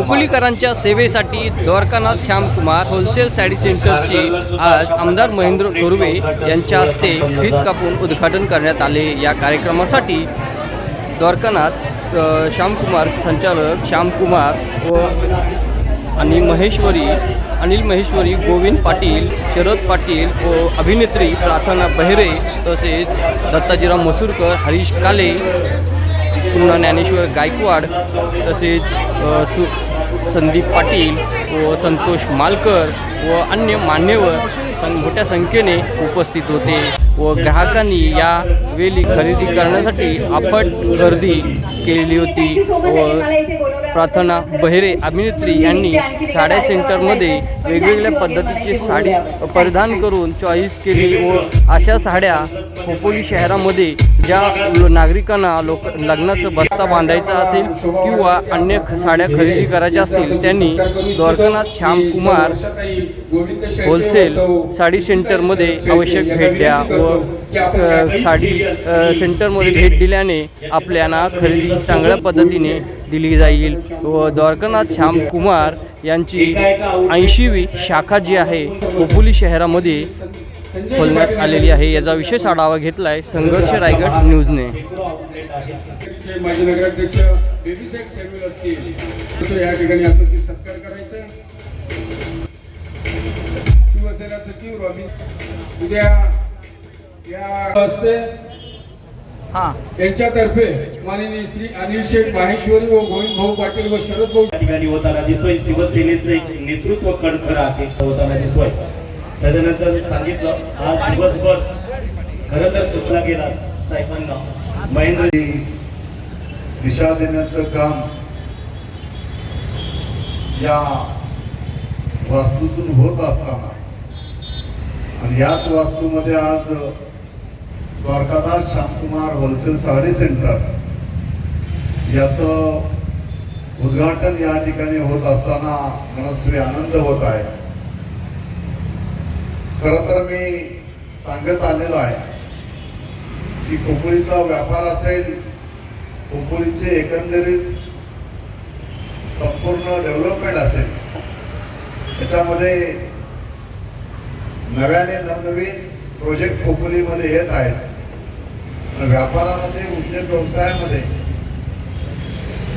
कुकुलीकरांच्या सेवेसाठी द्वारकानाथ श्यामकुमार होलसेल साडी सेंटरची आज आमदार महेंद्र थोरवे यांच्या हस्ते फीत कापून उद्घाटन करण्यात आले. या कार्यक्रमासाठी द्वारकानाथ श्यामकुमार संचालक श्यामकुमार व आणि महेश्वरी अनिल महेश्वरी गोविंद पाटील शरद पाटील व अभिनेत्री प्रार्थना बहिरे तसेच दत्ताजीराव मसूरकर हरीश काले पुन्हा ज्ञानेश्वर गायकवाड तसेच सु संदीप पाटील व संतोष मालकर व अन्य मान्यवर सं मोठ्या संख्येने उपस्थित होते व ग्राहकांनी या वेळी खरेदी करण्यासाठी आपट गर्दी केलेली होती व प्रार्थना बहिरे अभिनेत्री यांनी साड्या सेंटरमध्ये वेगवेगळ्या पद्धतीची साडी परिधान करून चॉईस केली व अशा साड्या खोपोली शहरामध्ये ज्या नागरिकांना लोक लग्नाचं बस्ता बांधायचा असेल किंवा अन्य ख- साड्या खरेदी करायच्या असतील त्यांनी द्वारकानाथ श्यामकुमार होलसेल साडी सेंटरमध्ये आवश्यक भेट द्या व साडी सेंटरमध्ये भेट दिल्याने आपल्याला खरेदी चांगल्या पद्धतीने दिली जाईल व द्वारकानाथ श्यामकुमार यांची ऐंशीवी शाखा जी आहे खोपोली शहरामध्ये खोलण्यात आलेली आहे. याचा विशेष आढावा घेतला आहे संघर्ष रायगड न्यूजने. माजी नगराध्यक्ष बेबीसाहेब सॅम्युअल असतील. या ठिकाणी सचिव रॉबिन उद्या या हस्ते हां. यांच्यातर्फे माननीय श्री अनिल शेठ माहेश्वरी व गोविंद भाऊ पाटील व शरद भाऊ ठिकाणी होताना दिसतोय शिवसेनेचं एक नेतृत्व कणखर आहे. होताना दिसतोय. त्याच्यानंतर सांगितलं आज दिवसभर खरं तर सुचला गेला साहेबांना. महेंद्र दिशा देण्याचं काम या वास्तूतून होत असताना आणि याच वास्तूमध्ये आज द्वारकादास श्यामकुमार होलसेल साडी सेंटर याचं उद्घाटन या ठिकाणी होत असताना मनस्वी आनंद होत आहे. खरं तर मी सांगत आलेलो आहे की कोकळीचा व्यापार असेल खोपोळीचे एकंदरीत संपूर्ण डेव्हलपमेंट असेल त्याच्यामध्ये नव्याने नवनवीन प्रोजेक्ट खोपोलीमध्ये येत आहेत. व्यापारामध्ये उद्योग व्यवसायामध्ये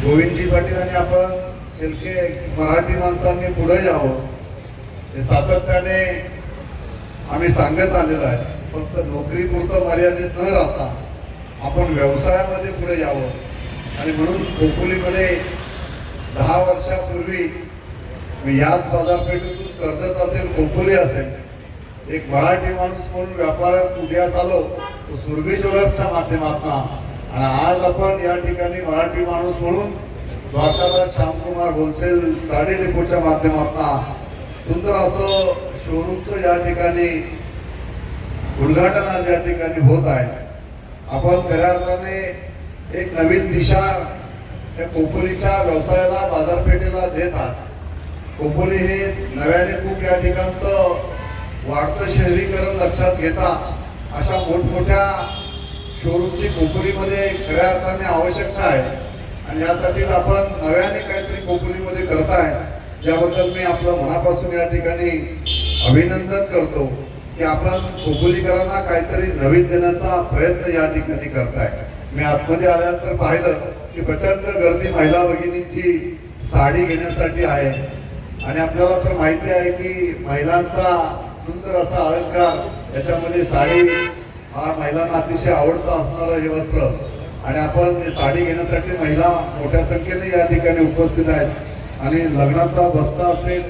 गोविंदजी पाटील आणि आपण शेलके मराठी माणसांनी पुढे यावं हे सातत्याने आम्ही सांगत आलेलो आहे. फक्त नोकरीपुरतं मर्यादित न राहता आपण व्यवसायामध्ये पुढे यावं. आणि म्हणून खोपोलीमध्ये दहा वर्षापूर्वी मी याच बाजारपेठेतून कर्जत असेल खोपोली असेल एक मराठी माणूस म्हणून व्यापारात उदयास आलो तो सुरभी ज्वेलर्सच्या माध्यमातून आणि आज आपण या ठिकाणी मराठी माणूस म्हणून द्वारकादास श्यामकुमार होलसेल साडी डेपोच्या माध्यमातून सुंदर असं शोरूमचं या ठिकाणी उद्घाटन आज या ठिकाणी होत आहे. आपण खऱ्या अर्थाने एक नवीन दिशा या कोपोलीच्या व्यवसायाला बाजारपेठेला देत आहात. कोपोली हे नव्याने खूप या ठिकाणचं वाढतं शहरीकरण लक्षात घेता अशा मोठमोठ्या शोरूमची कोपोलीमध्ये खऱ्या अर्थाने आवश्यकता आहे. आणि यासाठी आपण नव्याने काहीतरी कोपोलीमध्ये करताय. याबद्दल मी आपलं मनापासून या ठिकाणी अभिनंदन करतो की आपण खोपोलीकरांना काहीतरी नवीन देण्याचा प्रयत्न या ठिकाणी करताय. मी आतमध्ये आल्यानंतर पाहिलं की प्रचंड गर्दी महिला भगिनींची साडी घेण्यासाठी आहे. आणि आपल्याला तर माहिती आहे की महिलांचा सुंदर असा अलंकार याच्यामध्ये साडी हा महिलांना अतिशय आवडतं असणारं हे वस्त्र. आणि आपण साडी घेण्यासाठी महिला मोठ्या संख्येने या ठिकाणी उपस्थित आहेत. आणि लग्नाचा बस्ता असेल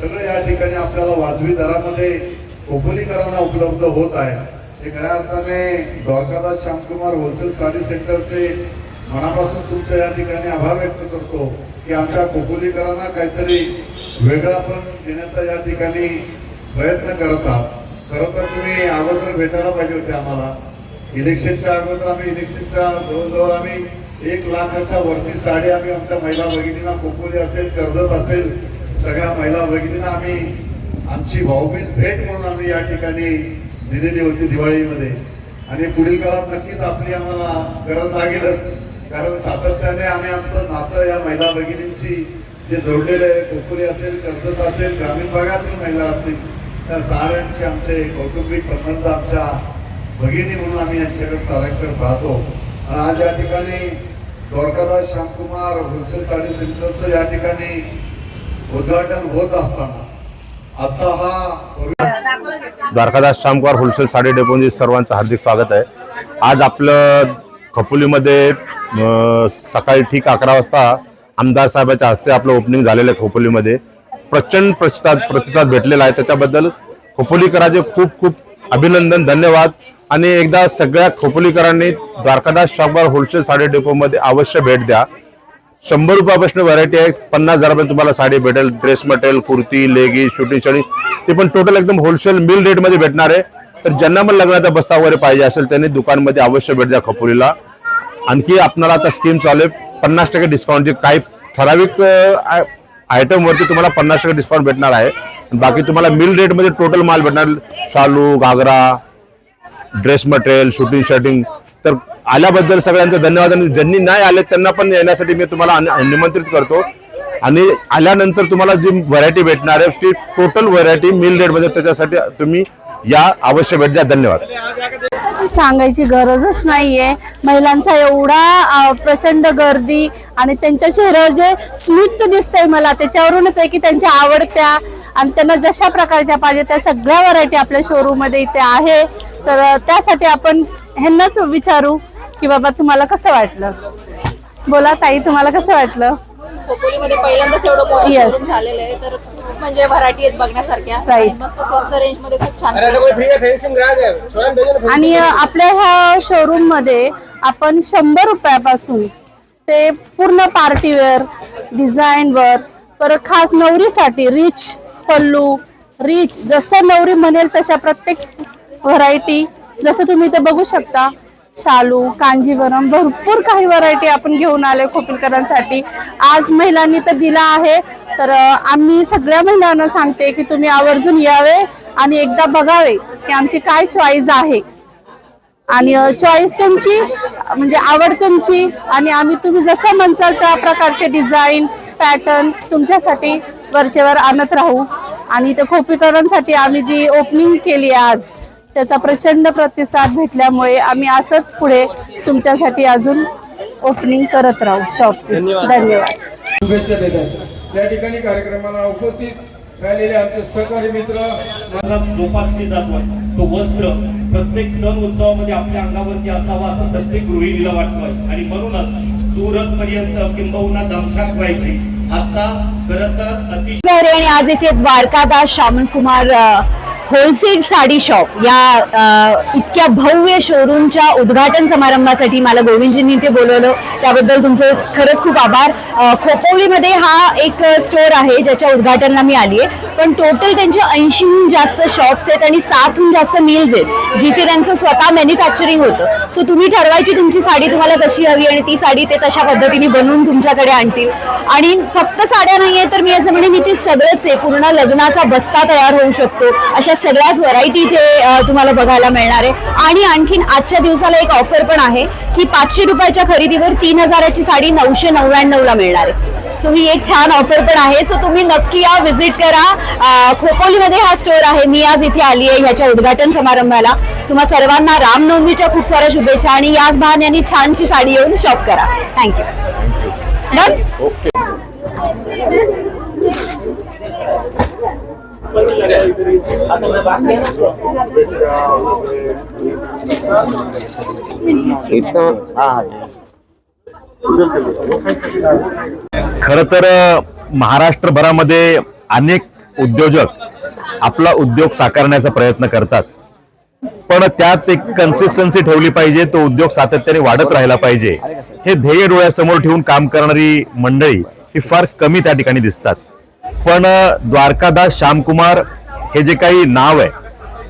सगळं या ठिकाणी आपल्याला वाजवी दरामध्ये खोपोलीकरांना उपलब्ध होत आहे. हे खऱ्या अर्थाने द्वारकादास श्यामकुमार होलसेल साडी सेंटरचे मनापासून तुमच्या या ठिकाणी आभार व्यक्त करतो की आमच्या खोपोलीकरांना काहीतरी वेगळा पण देण्याचा या ठिकाणी प्रयत्न करत आहात. खरं तर तुम्ही अगोदर भेटायला पाहिजे होते आम्हाला. इलेक्शनच्या अगोदर आम्ही इलेक्शनच्या जवळजवळ आम्ही एक लाखाच्या वरती साडी आम्ही आमच्या महिला भगिनींना कोकोली असेल कर्जत असेल सगळ्या महिला भगिनींना आम्ही आमची भाऊबीज भेट म्हणून आम्ही या ठिकाणी दिलेली होती दिवाळीमध्ये. आणि पुढील काळात नक्कीच आपली आम्हाला गरज लागेलच. कारण सातत्याने आम्ही आमचं नातं या महिला भगिनींशी जे जोडलेले आहे कोकणी असेल कर्जत असेल ग्रामीण भागातील महिला असतील त्या साऱ्यांचे आमचे कौटुंबिक संबंध आमच्या भगिनी म्हणून आम्ही यांच्याकडे साऱ्यांकडे पाहतो. आणि आज या ठिकाणी द्वारकादास श्यामकुमार होलसेल साडी सेंटरचं या ठिकाणी उद्घाटन होत असताना आजचा हा द्वारकादास श्यामकुमार होलसेल साडी डेपोमध्ये सर्वांचं हार्दिक स्वागत आहे. आज आपलं खोपोलीमध्ये सकाळी ठीक अकरा वाजता आमदार साहेबाच्या हस्ते आपलं ओपनिंग झालेलं आहे खोपोलीमध्ये. प्रचंड प्रतिसाद प्रतिसाद भेटलेला आहे. त्याच्याबद्दल खोपोलीकराचे खूप खूप अभिनंदन धन्यवाद. आणि एकदा सगळ्या खोपोलीकरांनी द्वारकादास शॉपवर होलसेल साडी डेपोमध्ये अवश्य भेट द्या. शंभर रुपयापासून व्हरायटी आहे. पन्नास हजारापर्यंत तुम्हाला साडी भेटेल. ड्रेस मटेरियल कुर्ती लेगी शूटिंग शडी ते पण टोटल एकदम होलसेल मिल रेटमध्ये भेटणार आहे. तर ज्यांना पण लग्नाचा बस्ता वगैरे पाहिजे असेल त्यांनी दुकानमध्ये अवश्य भेट द्या खपोलीला. आणखी आपणाला आता स्कीम चालू आहे. पन्नास टक्के डिस्काउंटची काही ठराविक आयटम वरती तुम्हाला पन्नास टक्के डिस्काउंट भेटणार आहे. बाकी तुम्हाला मिल रेटमध्ये टोटल माल भेटणार. शालू घागरा ड्रेस मटेरियल शूटिंग शर्टिंग तर आल्याबद्दल सगळ्यांचं धन्यवाद. आणि ज्यांनी नाही आले त्यांना पण येण्यासाठी मी तुम्हाला निमंत्रित करतो. आणि आल्यानंतर तुम्हाला जी व्हरायटी भेटणार आहे ती टोटल व्हरायटी मिल रेटमध्ये त्याच्यासाठी तुम्ही या अवश्य भेट द्या. धन्यवाद. सांगायची गरजच नाहीये. महिलांचा एवढा प्रचंड गर्दी आणि त्यांच्या चेहऱ्यावर जे स्मित दिसतंय मला त्याच्यावरूनच आहे की त्यांच्या आवडत्या आणि त्यांना जशा प्रकारच्या पाहिजे त्या सगळ्या व्हरायटी आपल्या शोरूममध्ये इथे आहे. तर त्यासाठी आपण ह्यांनाच विचारू की बाबा तुम्हाला कसं वाटलं? बोला ताई तुम्हाला कसं वाटलं? खोपोलीमध्ये पहिल्यांदाच एवढं मोठं Yes. showroom झालेलं आहे तर खूप म्हणजे व्हरायटी आहेत बघण्यासारख्या Right. आणि मस्त स्वस्त रेंजमध्ये खूप छान. आणि अं, आपल्या ह्या शोरूममध्ये आपण शंभर रुपयापासून ते पूर्ण पार्टीवेअर डिझाईनवर परत खास नवरीसाठी रिच पल्लू रिच जसं नवरी म्हणेल तशा प्रत्येक व्हरायटी जसं तुम्ही ते बघू शकता शालू कांजीवरम भरपूर काही व्हरायटी आपण घेऊन आले खोपीलकरांसाठी आज महिलांनी तर दिला आहे. तर आम्ही सगळ्या महिलांना सांगते की तुम्ही आवर्जून यावे आणि एकदा बघावे की आमची काय चॉईस आहे. आणि चॉईस तुमची म्हणजे आवड तुमची आणि आम्ही तुम्ही जसं म्हणसाल त्या प्रकारचे डिझाईन पॅटर्न तुमच्यासाठी वरचेवर आणत राहू. आणि ते खोपीकरांसाठी आम्ही जी ओपनिंग केली आहे आज त्याचा प्रचंड प्रतिसाद भेटल्यामुळे आम्ही असंच पुढे तुमच्यासाठी अजून ओपनिंग करत राहू शॉपची धन्यवाद. शुभेच्छा देतात. या ठिकाणी कार्यक्रमाला उपस्थित राहिलेले आमचे सहकारी मित्र जोपासली जातोय तो वस्त्र प्रत्येक सण उत्सवामध्ये आपल्या अंगावरती असावा असं प्रत्येक गृहिणीला वाटतोय. आणि म्हणूनच सुरत पर्यंत किंबहुना दमछाक व्हायची. आता खरं तर अतिशय आणि आज इथे द्वारकादास श्यामन कुमार होलसेल साडी शॉप या इतक्या भव्य शोरूमच्या उद्घाटन समारंभासाठी मला गोविंदजींनी इथे बोलवलं. त्याबद्दल तुमचे खरंच खूप आभार. खोपवलीमध्ये खोपोलीमध्ये हा एक स्टोअर आहे ज्याच्या उद्घाटनाला मी आली आहे पण टोटल त्यांचे ऐंशीहून जास्त शॉप्स आहेत आणि सातहून जास्त मिल्स आहेत जिथे त्यांचं स्वतः मॅन्युफॅक्चरिंग होतं. सो तुम्ही ठरवायची तुमची साडी तुम्हाला कशी हवी आणि ती साडी ते तशा पद्धतीने बनवून तुमच्याकडे आणतील. आणि फक्त साड्या नाहीये तर मी असं म्हणेन इथे सगळंच आहे. पूर्ण लग्नाचा बस्ता तयार होऊ शकतो. अशा सगळ्याच व्हरायटी इथे तुम्हाला बघायला मिळणार आहे. आणि आणखीन आजच्या दिवसाला एक ऑफर पण आहे की पाचशे रुपयाच्या खरेदीवर तीन हजाराची साडी नऊशे नव्याण्णव ला मिळणार आहे. सो ही एक छान ऑफर पण आहे. सो तुम्ही नक्की या विजिट करा. खोपोलीमध्ये हा स्टोअर आहे. मी आज इथे आली आहे ह्याच्या उद्घाटन समारंभाला. तुम्हा सर्वांना रामनवमीच्या खूप साऱ्या शुभेच्छा आणि याच बहाण्याने छानशी साडी येऊन शॉप करा. थँक्यू डन खरं तर महाराष्ट्रभरामध्ये अनेक उद्योजक आपला उद्योग साकारण्याचा प्रयत्न करतात. पण त्यात एक कन्सिस्टन्सी ठेवली पाहिजे तो उद्योग सातत्याने वाढत राहिला पाहिजे. हे ध्येय डोळ्यासमोर ठेवून काम करणारी मंडळी ही फार कमी त्या ठिकाणी दिसतात. पण द्वारकादास श्यामकुमार हे जे काही नाव आहे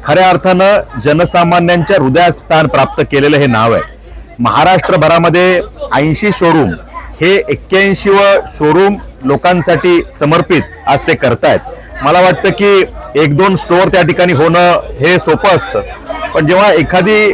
खऱ्या अर्थानं जनसामान्यांच्या हृदयात स्थान प्राप्त केलेलं हे नाव आहे. महाराष्ट्रभरामध्ये ऐंशी शोरूम हे एक्क्याऐंशी व शोरूम लोकांसाठी समर्पित आज ते करतायत. मला वाटतं की एक दोन स्टोअर त्या ठिकाणी होणं हे सोपं असतं. पण जेव्हा एखादी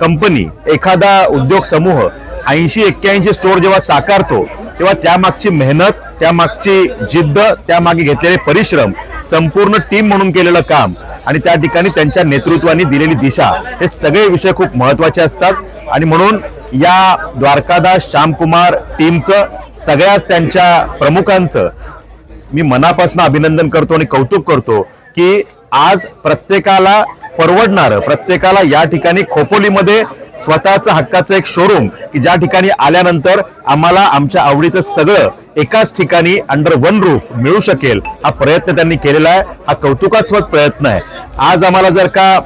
कंपनी एखादा उद्योग समूह ऐंशी एक्क्याऐंशी स्टोअर जेव्हा साकारतो तेव्हा त्यामागची मेहनत त्यामागची जिद्द त्यामागे घेतलेले परिश्रम संपूर्ण टीम म्हणून केलेलं काम आणि त्या ठिकाणी त्यांच्या नेतृत्वाने दिलेली दिशा हे सगळे विषय खूप महत्त्वाचे असतात. आणि म्हणून या द्वारकादास श्यामकुमार टीमचं सगळ्याच त्यांच्या प्रमुखांचं मी मनापासून अभिनंदन करतो आणि कौतुक करतो की आज प्रत्येकाला परवडणारं प्रत्येकाला या ठिकाणी खोपोलीमध्ये स्वतःचं हक्काचं एक शोरूम की ज्या ठिकाणी आल्यानंतर आम्हाला आमच्या आवडीचं सगळं एकाच ठिकाणी अंडर वन रूफ मिळू शकेल हा प्रयत्न त्यांनी केलेला आहे हा कौतुकास्पद प्रयत्न आहे. आज आम्हाला जर का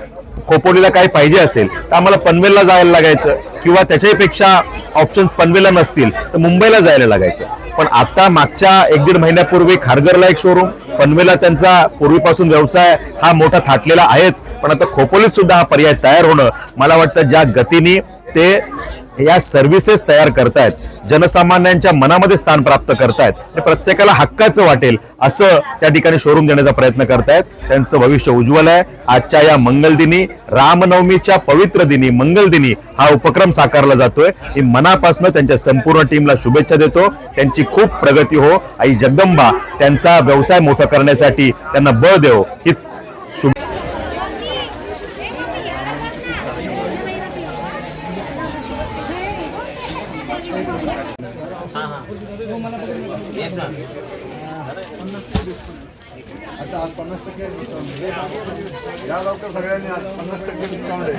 खोपोलीला काही पाहिजे असेल तर आम्हाला पनवेलला जायला लागायचं. किंवा त्याच्याहीपेक्षा ऑप्शन्स पनवेला नसतील तर मुंबईला जायला लागायचं. पण आता मागच्या एक दीड महिन्यापूर्वी खारघरला एक शोरूम पनवेला त्यांचा पूर्वीपासून व्यवसाय हा मोठा थाटलेला आहेच. पण आता खोपोलीत सुद्धा हा पर्याय तयार होणं मला वाटतं ज्या गतीने ते या सर्व्हिसेस तयार करतायत. जनसामान्यांच्या मनामध्ये स्थान प्राप्त करतायत. आणि प्रत्येकाला हक्काचं वाटेल असं त्या ठिकाणी शोरूम देण्याचा प्रयत्न करतायत. त्यांचं भविष्य उज्ज्वल आहे. आजच्या या मंगलदिनी रामनवमीच्या पवित्र दिनी मंगलदिनी हा उपक्रम साकारला जातोय. मी मनापासून त्यांच्या संपूर्ण टीमला शुभेच्छा देतो. त्यांची खूप प्रगती हो. आई जगदंबा त्यांचा व्यवसाय मोठा करण्यासाठी त्यांना बळ देव. हीच शुभ आता आज पन्नास टक्के डिस्काउंट आहे. या लवकर सगळ्यांनी आज पन्नास टक्के डिस्काउंट आहे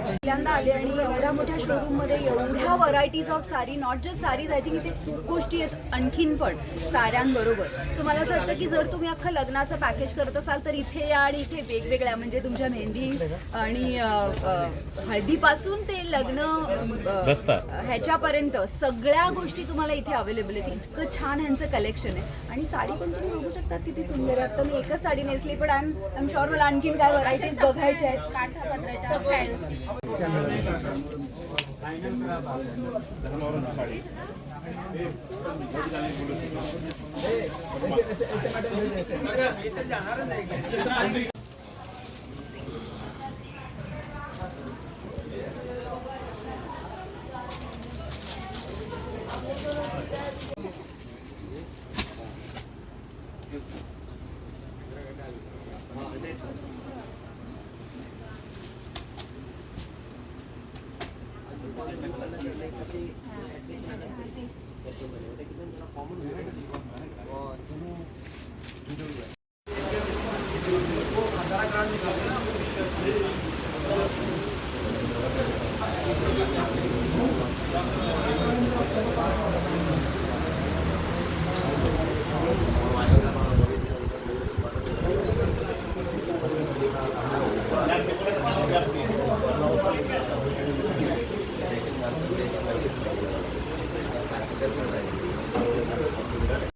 पहिल्यांदा आले आणि एवढ्या मोठ्या शोरूममध्ये एवढ्या varieties of sari not just saris I think इथे खूप गोष्टी आहेत आणखीन पण साड्यांबरोबर सो मला असं वाटतं की जर तुम्ही अख्खं लग्नाचं पॅकेज करत असाल तर इथे या आणि इथे वेगवेगळ्या म्हणजे तुमच्या मेहंदी आणि हळदीपासून ते लग्न ह्याच्यापर्यंत सगळ्या गोष्टी तुम्हाला इथे अवेलेबल आहेत. इतकं छान ह्यांचं कलेक्शन आहे. आणि साडी पण तुम्ही बघू शकता किती सुंदर आहे. आता मी एकच साडी नेसली पण I am I am sure मला आणखीन काय व्हरायटीज बघायच्या आहेत काठापत्राच्या फॅन्सी управління.